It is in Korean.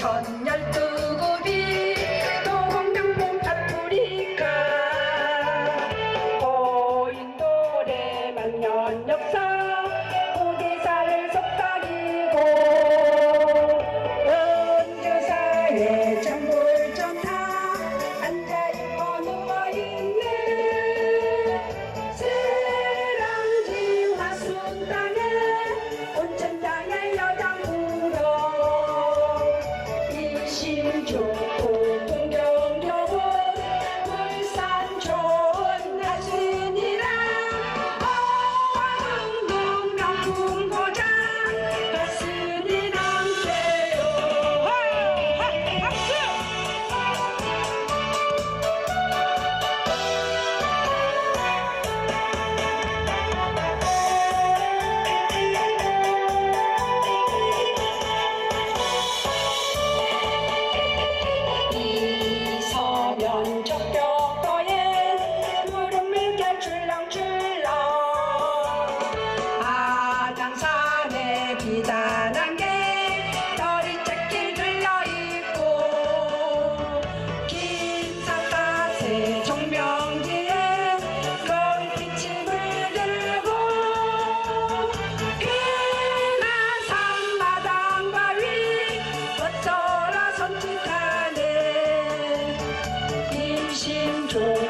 전 열두 비단한 게 머리채길 들려있고 긴 사다새 종명지에 거울빛이 물들고 괜한 산마당 바위 어쩌라 좋